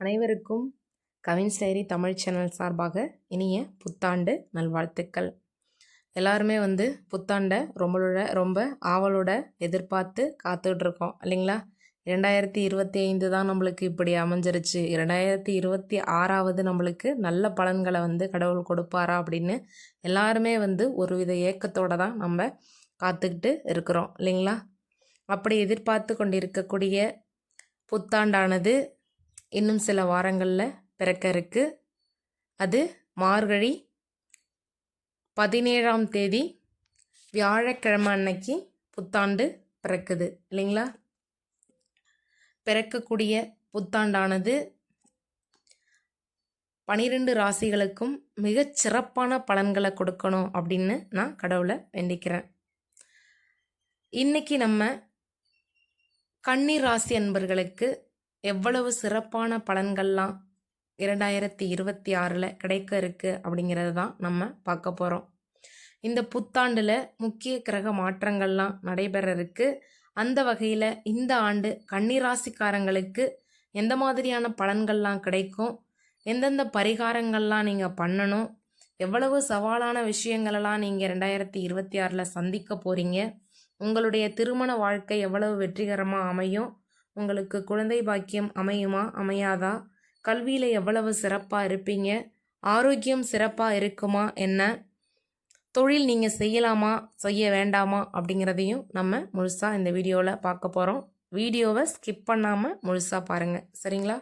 அனைவருக்கும் Kavin diary Tamil channel சார்பாக இனிய புத்தாண்டு நல்வாழ்த்துக்கள். எல்லாருமே வந்து புத்தாண்டை ரொம்பளோட ரொம்ப ஆவலோட எதிர்பார்த்து காத்துட்ருக்கோம் இல்லைங்களா? இரண்டாயிரத்தி இருபத்தி ஐந்து தான் நம்மளுக்கு இப்படி அமைஞ்சிருச்சு. இரண்டாயிரத்தி இருபத்தி ஆறாவது நம்மளுக்கு நல்ல பலன்களை வந்து கடவுள் கொடுப்பாரா அப்படின்னு எல்லாருமே வந்து ஒரு வித ஏக்கத்தோடு தான் நம்ம காத்துக்கிட்டு இருக்கிறோம் இல்லைங்களா? அப்படி எதிர்பார்த்து கொண்டிருக்கக்கூடிய புத்தாண்டானது இன்னும் சில வாரங்களில் பிறக்க இருக்கு. அது மார்கழி பதினேழாம் தேதி வியாழக்கிழமை அன்னைக்கு புத்தாண்டு பிறக்குது இல்லைங்களா? பிறக்கக்கூடிய புத்தாண்டானது பனிரெண்டு ராசிகளுக்கும் மிகச் சிறப்பான பலன்களை கொடுக்கணும் அப்படின்னு நான் கடவுளை வேண்டிக்கிறேன். இன்னைக்கு நம்ம கன்னி ராசி அன்பர்களுக்கு எவ்வளவு சிறப்பான பலன்கள்லாம் இரண்டாயிரத்தி இருபத்தி ஆறில் கிடைக்க இருக்கு அப்படிங்கிறது தான் நம்ம பார்க்க போகிறோம் இந்த புத்தாண்டில் முக்கிய கிரக மாற்றங்கள்லாம் நடைபெற இருக்கு. அந்த வகையில் இந்த ஆண்டு கன்னிராசிக்காரங்களுக்கு எந்த மாதிரியான பலன்கள்லாம் கிடைக்கும்? எந்தெந்த பரிகாரங்கள்லாம் நீங்கள் பண்ணணும்? எவ்வளவு சவாலான விஷயங்களெல்லாம் நீங்கள் ரெண்டாயிரத்தி இருபத்தி ஆறில் சந்திக்க போகிறீங்க உங்களுடைய திருமண வாழ்க்கை எவ்வளவு வெற்றிகரமாக அமையும்? உங்களுக்கு குழந்தை பாக்கியம் அமையுமா? அமையாதா? கல்வியில் எவ்வளவு சிறப்பாக இருப்பீங்க? ஆரோக்கியம் சிறப்பாக இருக்குமா? என்ன? தொழில் நீங்கள் செய்யலாமா? செய்ய வேண்டாமா? அப்படிங்கிறதையும் நம்ம முழுசாக இந்த வீடியோவில் பார்க்க போகிறோம் வீடியோவை ஸ்கிப் பண்ணாமல் முழுசாக பாருங்கள் சரிங்களா?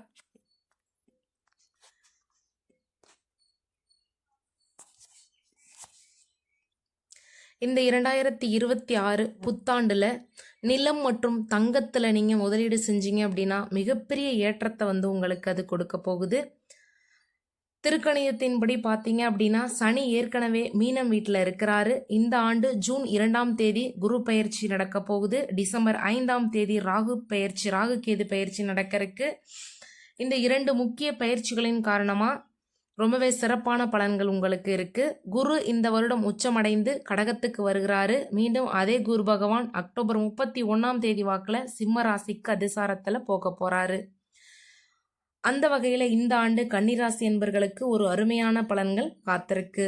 இந்த இரண்டாயிரத்தி இருபத்தி ஆறு புத்தாண்டில் நிலம் மற்றும் தங்கத்தில் நீங்கள் முதலீடு செஞ்சீங்க அப்படின்னா மிகப்பெரிய ஏற்றத்தை வந்து உங்களுக்கு அது கொடுக்க போகுது. திருக்கணியத்தின்படி பார்த்தீங்க அப்படின்னா சனி ஏற்கனவே மீனம் வீட்டில் இருக்கிறாரு. இந்த ஆண்டு ஜூன் இரண்டாம் தேதி குரு பயிற்சி நடக்க போகுது. டிசம்பர் ஐந்தாம் தேதி ராகு பயிற்சி ராகு கேது பயிற்சி நடக்கிறதுக்கு இந்த இரண்டு முக்கிய பயிற்சிகளின் காரணமாக ரொம்பவே சிறப்பான பலன்கள் உங்களுக்கு இருக்கு. குரு இந்த வருடம் உச்சமடைந்து கடகத்துக்கு வருகிறாரு. மீண்டும் அதே குரு பகவான் அக்டோபர் முப்பத்தி ஒன்னாம் தேதி வாக்கில் சிம்ம ராசிக்கு அதிசாரத்தில் போக போறாரு. அந்த வகையில் இந்த ஆண்டு கன்னிராசி என்பர்களுக்கு ஒரு அருமையான பலன்கள் காத்திருக்கு.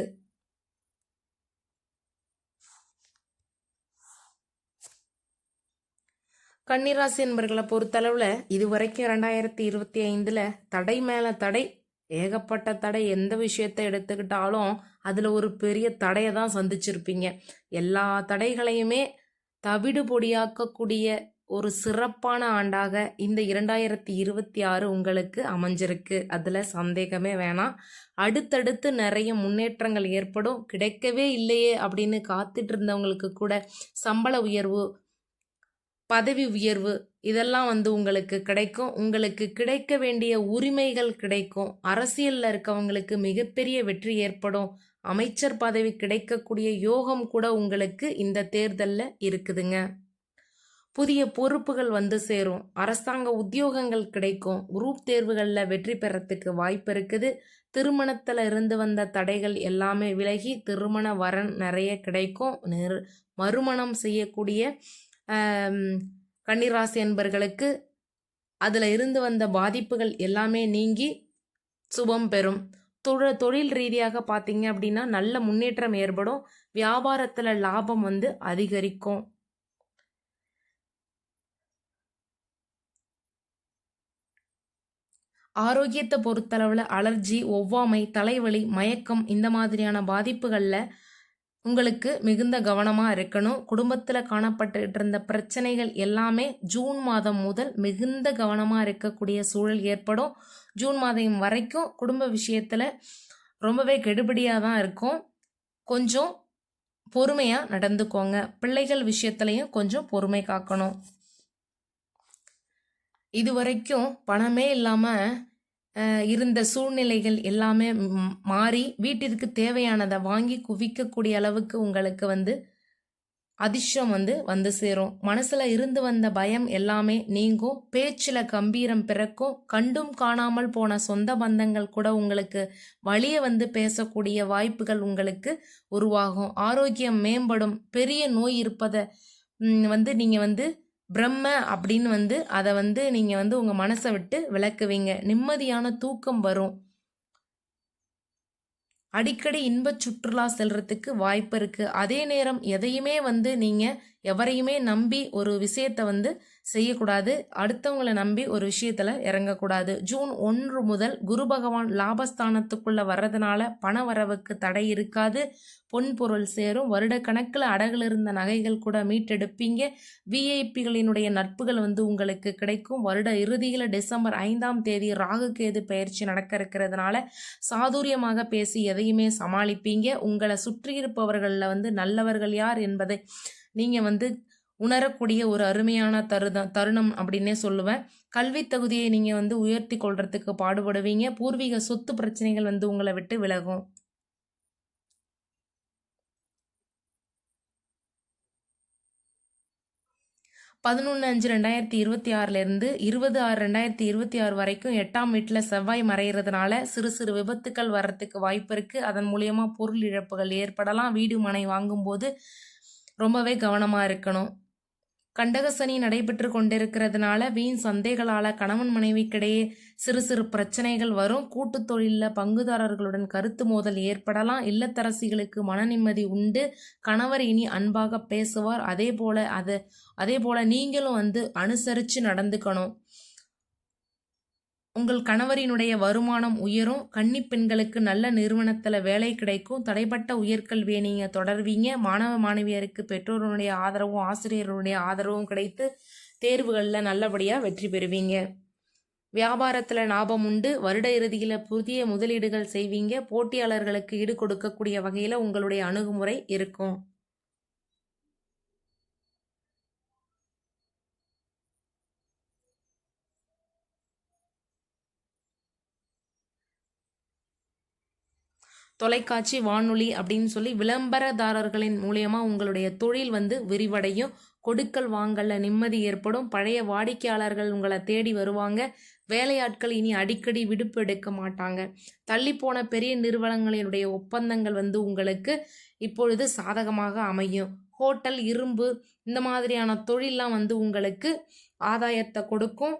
கன்னிராசி என்பர்களை பொறுத்தளவில் இதுவரைக்கும் ரெண்டாயிரத்தி இருபத்தி ஐந்தில் தடை மேலே தடை ஏகப்பட்ட தடை எந்த விஷயத்தை எடுத்துக்கிட்டாலும் அதில் ஒரு பெரிய தடையை தான் சந்திச்சிருப்பீங்க. எல்லா தடைகளையுமே தவிடு பொடியாக்கக்கூடிய ஒரு சிறப்பான ஆண்டாக இந்த இரண்டாயிரத்தி இருபத்தி ஆறு உங்களுக்கு அமைஞ்சிருக்கு. அதில் சந்தேகமே வேணாம். அடுத்தடுத்து நிறைய முன்னேற்றங்கள் ஏற்படும். கிடைக்கவே இல்லையே அப்படின்னு காத்துட்டு இருந்தவங்களுக்கு கூட சம்பள உயர்வு பதவி உயர்வு இதெல்லாம் வந்து உங்களுக்கு கிடைக்கும். உங்களுக்கு கிடைக்க வேண்டிய உரிமைகள் கிடைக்கும். அரசியலில் இருக்கவங்களுக்கு மிகப்பெரிய வெற்றி ஏற்படும். அமைச்சர் பதவி கிடைக்கக்கூடிய யோகம் கூட உங்களுக்கு இந்த தேர்தலில் இருக்குதுங்க. புதிய பொறுப்புகள் வந்து சேரும். அரசாங்க உத்தியோகங்கள் கிடைக்கும். குரூப் தேர்வுகளில் வெற்றி பெறத்துக்கு வாய்ப்பு இருக்குது. திருமணத்தில் இருந்து வந்த தடைகள் எல்லாமே விலகி திருமண வரன் நிறைய கிடைக்கும். மறுமணம் செய்யக்கூடிய கன்னிராசி என்பர்களுக்கு அதில் இருந்து வந்த பாதிப்புகள் எல்லாமே நீங்கி சுபம் பெறும். தொழ தொழில் ரீதியாக பார்த்தீங்க அப்படின்னா நல்ல முன்னேற்றம் ஏற்படும். வியாபாரத்தில் லாபம் வந்து அதிகரிக்கும். ஆரோக்கியத்தை பொறுத்தளவில் அலர்ஜி ஒவ்வாமை தலைவலி மயக்கம் இந்த மாதிரியான பாதிப்புகளில் உங்களுக்கு மிகுந்த கவனமாக இருக்கணும். குடும்பத்தில் காணப்பட்டுக்கிட்டு இருந்த பிரச்சனைகள் எல்லாமே ஜூன் மாதம் முதல் மிகுந்த கவனமாக இருக்கக்கூடிய சூழல் ஏற்படும். ஜூன் மாதம் வரைக்கும் குடும்ப விஷயத்தில் ரொம்பவே கெடுபடியாக தான் இருக்கும். கொஞ்சம் பொறுமையாக நடந்துக்கோங்க. பிள்ளைகள் விஷயத்துலையும் கொஞ்சம் பொறுமை காக்கணும். இது வரைக்கும் பணமே இல்லாமல் இருந்த சூழ்நிலைகள் எல்லாமே மாறி வீட்டிற்கு தேவையானதை வாங்கி குவிக்கக்கூடிய அளவுக்கு உங்களுக்கு வந்து அதிர்ஷ்டம் வந்து வந்து சேரும். மனசுல இருந்து வந்த பயம் எல்லாமே நீங்கும். பேச்சில் கம்பீரம் பிறக்கும். கண்டும் காணாமல் போன சொந்த பந்தங்கள் கூட உங்களுக்கு வழியை வந்து பேசக்கூடிய வாய்ப்புகள் உங்களுக்கு உருவாகும். ஆரோக்கியம் மேம்படும். பெரிய நோய் இருப்பதை வந்து நீங்கள் வந்து பிரம்ம அப்படின்னு வந்து அதை வந்து நீங்கள் வந்து உங்கள் மனசை விட்டு விளக்குவீங்க. நிம்மதியான தூக்கம் வரும். அடிக்கடி இன்பச் சுற்றுலா செல்றதுக்கு வாய்ப்பு இருக்குது அதே நேரம் எதையுமே வந்து நீங்கள் எவரையுமே நம்பி ஒரு விஷயத்தை வந்து செய்யக்கூடாது. அடுத்தவங்களை நம்பி ஒரு விஷயத்தில் இறங்கக்கூடாது. ஜூன் ஒன்று முதல் குரு பகவான் லாபஸ்தானத்துக்குள்ளே வர்றதுனால பண வரவுக்கு தடை இருக்காது. பொன் பொருள் சேரும். வருடக்கணக்கில் அடகில் இருந்த நகைகள் கூட மீட்டெடுப்பீங்க. விஐபிகளினுடைய நட்புகள் வந்து உங்களுக்கு கிடைக்கும். வருட இறுதியில் டிசம்பர் ஐந்தாம் தேதி ராகு கேது பயிற்சி நடக்க இருக்கிறதுனால சாதுரியமாக பேசி எதையுமே சமாளிப்பீங்க. உங்களை சுற்றியிருப்பவர்களில் வந்து நல்லவர்கள் யார் என்பதை நீங்கள் வந்து உணரக்கூடிய ஒரு அருமையான தருத தருணம் அப்படின்னே சொல்லுவேன். கல்வி தகுதியை நீங்கள் வந்து உயர்த்தி கொள்றதுக்கு பாடுபடுவீங்க. பூர்வீக சொத்து பிரச்சனைகள் வந்து உங்களை விட்டு விலகும். பதினொன்று அஞ்சு ரெண்டாயிரத்தி இருபத்தி ஆறுலேருந்து இருபது ஆறு ரெண்டாயிரத்தி இருபத்தி ஆறு வரைக்கும் எட்டாம் வீட்டில் செவ்வாய் மறைகிறதுனால சிறு சிறு விபத்துக்கள் வர்றதுக்கு வாய்ப்பு இருக்குது அதன் மூலியமாக பொருள் இழப்புகள் ஏற்படலாம். வீடு மனை வாங்கும்போது ரொம்பவே கவனமாக இருக்கணும். கண்டகசனி நடைபெற்று கொண்டிருக்கிறதுனால வீண் சந்தைகளால் கணவன் மனைவிக்கிடையே சிறு சிறு பிரச்சனைகள் வரும். கூட்டு தொழிலில் பங்குதாரர்களுடன் கருத்து மோதல் ஏற்படலாம். இல்லத்தரசிகளுக்கு மன நிம்மதி உண்டு. கணவர் இனி அன்பாக பேசுவார். அதே போல் அது அதே போல் நீங்களும் வந்து அனுசரித்து நடந்துக்கணும். உங்கள் கணவரினுடைய வருமானம் உயரும் கன்னி பெண்களுக்கு நல்ல நிறுவனத்தில் வேலை கிடைக்கும் தடைப்பட்ட உயர்கல்வியை நீங்கள் தொடர்வீங்க மாணவ மாணவியருக்கு பெற்றோருடைய ஆதரவும் ஆசிரியருடைய ஆதரவும் கிடைத்து தேர்வுகளில் நல்லபடியாக வெற்றி பெறுவீங்க. வியாபாரத்தில் லாபம் உண்டு வருட இறுதியில் புதிய முதலீடுகள் செய்வீங்க போட்டியாளர்களுக்கு ஈடு கொடுக்கக்கூடிய வகையில் உங்களுடைய அணுகுமுறை இருக்கும். தொலைக்காட்சி வானொலி அப்படின்னு சொல்லி விளம்பரதாரர்களின் மூலயமா உங்களுடைய தொழில் வந்து விரிவடையும். கொடுக்கல் வாங்கல நிம்மதி ஏற்படும். பழைய வாடிக்கையாளர்கள் உங்களை தேடி வருவாங்க. வேலையாட்கள் இனி அடிக்கடி விடுப்பு எடுக்க மாட்டாங்க. தள்ளிப்போன பெரிய நிறுவனங்களினுடைய ஒப்பந்தங்கள் வந்து உங்களுக்கு இப்பொழுது சாதகமாக அமையும். ஹோட்டல் இரும்பு இந்த மாதிரியான தொழிலெலாம் வந்து உங்களுக்கு ஆதாயத்தை கொடுக்கும்.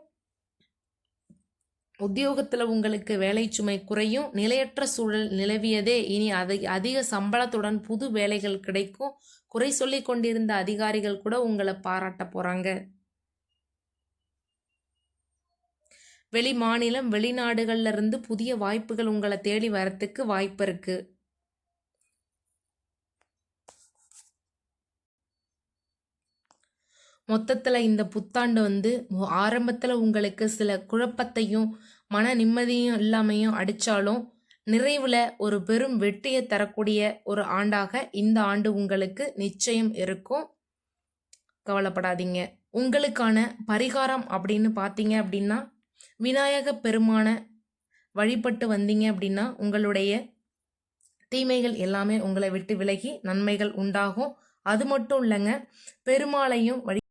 உத்தியோகத்தில் உங்களுக்கு வேலை சுமை குறையும் நிலையற்ற சூழல் நிலவியதே இனி அதை அதிக சம்பளத்துடன் புது வேலைகள் கிடைக்கும். குறை சொல்லி கொண்டிருந்த அதிகாரிகள் கூட உங்களை பாராட்ட போகிறாங்க வெளி மாநிலம் வெளிநாடுகள்ல இருந்து புதிய வாய்ப்புகள் உங்களை தேடி வரத்துக்கு வாய்ப்பு இருக்கு. மொத்தத்தில் இந்த புத்தாண்டு வந்து ஆரம்பத்தில் உங்களுக்கு சில குழப்பத்தையும் மன நிம்மதியும் இல்லாமையும் அடித்தாலும் நிறைவில் ஒரு பெரும் வெற்றியை தரக்கூடிய ஒரு ஆண்டாக இந்த ஆண்டு உங்களுக்கு நிச்சயம் இருக்கும். கவலைப்படாதீங்க. உங்களுக்கான பரிகாரம் அப்படின்னு பார்த்தீங்க அப்படின்னா விநாயக பெருமான வழிபட்டு வந்தீங்க அப்படின்னா உங்களுடைய தீமைகள் எல்லாமே உங்களை விட்டு விலகி நன்மைகள் உண்டாகும். அது மட்டும் இல்லைங்க பெருமாளையும் வழி